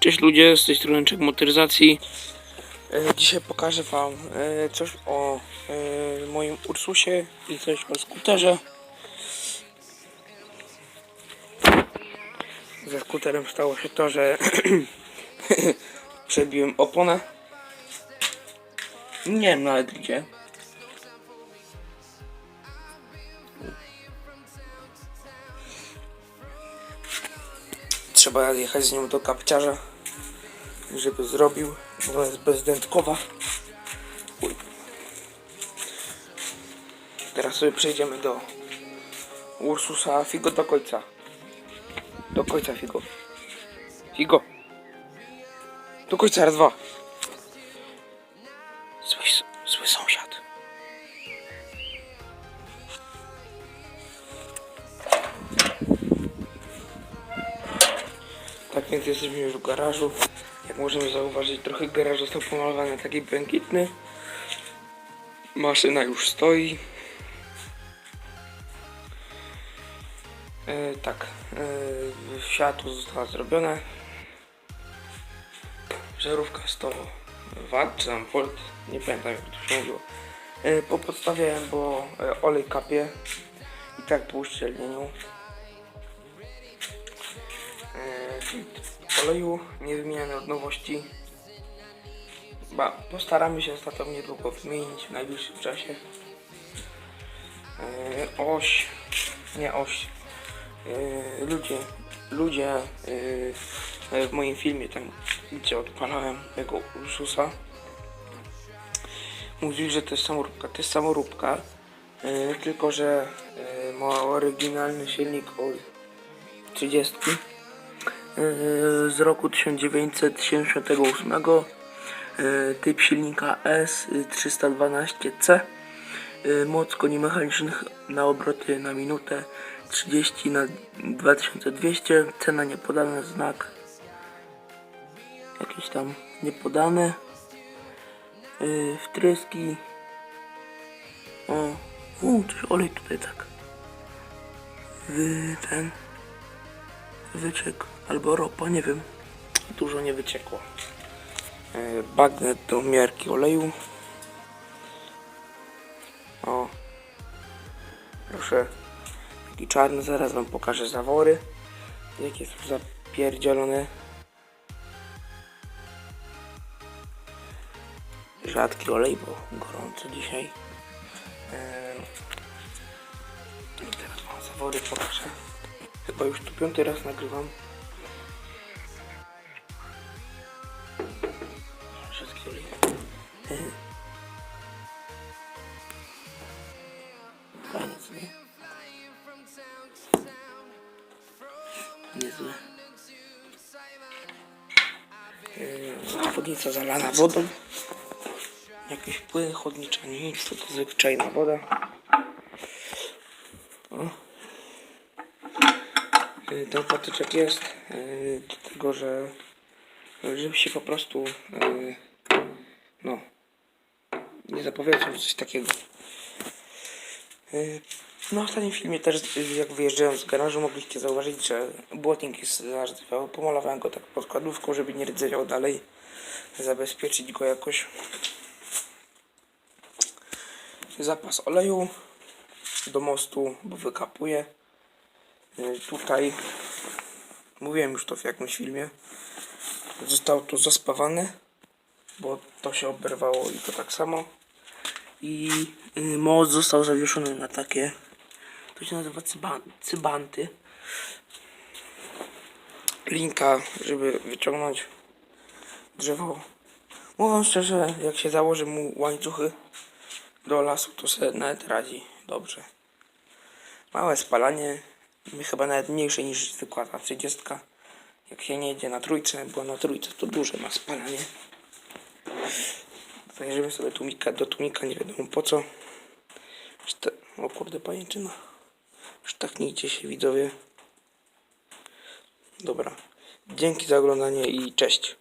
Cześć ludzie, z tej strony Czek Motoryzacji. E, Dzisiaj pokażę wam e, coś o e, moim Ursusie i coś o skuterze. Ze skuterem stało się to, że przebiłem oponę. Nie wiem nawet gdzie. Trzeba jechać z nią do kapciarza, żeby zrobił. Ona jest bezdętkowa. Uj. Teraz sobie przejdziemy do Ursusa Figo do końca. Do końca Figo. Figo. Do końca raz, dwa. Więc jesteśmy już w garażu. Jak możemy zauważyć, trochę garaż został pomalowany taki błękitny. Maszyna już stoi. E, tak, e, światło zostało zrobione. Żarówka 100 W czy tam volt, nie pamiętam jak to się mówiło. E, po podstawie, bo e, olej kapie i tak po uszczelnieniu. Oleju niewymieniany od nowości. Ba, postaramy się ostatnio niedługo wymienić w najbliższym czasie. E, oś, nie oś. E, ludzie, ludzie e, w moim filmie tam, gdzie odpalałem tego Ursusa, mówili, że to jest samoróbka. To jest samoróbka, e, tylko że e, ma oryginalny silnik od 30 z roku 1978 e, typ silnika S312C e, moc koni mechanicznych na obroty na minutę 30 na 2200 cena niepodana znak jakieś tam niepodane. E, wtryski. O, u, coś olej tutaj tak. Wy, ten wyciekł, albo ropa, nie wiem. Dużo nie wyciekło. E, Bagnet do miarki oleju. O. Proszę. Taki czarny, zaraz wam pokażę zawory. Jakie są zapierdzielone. Rzadki olej, bo gorąco dzisiaj. E, I teraz wam zawory pokażę. Chyba już tu piąty raz nagrywam. Fajnie, nie? Niezłe. Yy, zalana wodą. Jakieś płyny chłodnicze, nic, to, to zwyczajna woda. O. Y, ten patyczek jest y, do tego, że żeby się po prostu y, no nie zapowiadał coś takiego. Y, Na ostatnim filmie też jak wyjeżdżałem z garażu mogliście zauważyć, że błotnik jest zarzedziewały. Pomalowałem go tak podkładówką, żeby nie rdzewiał dalej. Zabezpieczyć go jakoś. Zapas oleju do mostu, bo wykapuje. Y, Tutaj mówiłem już to w jakimś filmie. Zostało to zaspawane, bo to się oberwało i to tak samo. I y, most został zawieszony na takie, to się nazywa cyban, cybanty. Linka, żeby wyciągnąć drzewo. Mówiąc szczerze, jak się założy mu łańcuchy do lasu, to sobie nawet radzi dobrze. Małe spalanie, chyba nawet mniejsze niż zwykła ta 30. Jak się nie jedzie na trójce, bo na trójce to duże ma spalanie. Zajrzymy sobie tłumika do tłumika, nie wiadomo po co. Szta- o kurde, pajęczyna. Sztachnijcie się widzowie. Dobra. Dzięki za oglądanie i cześć.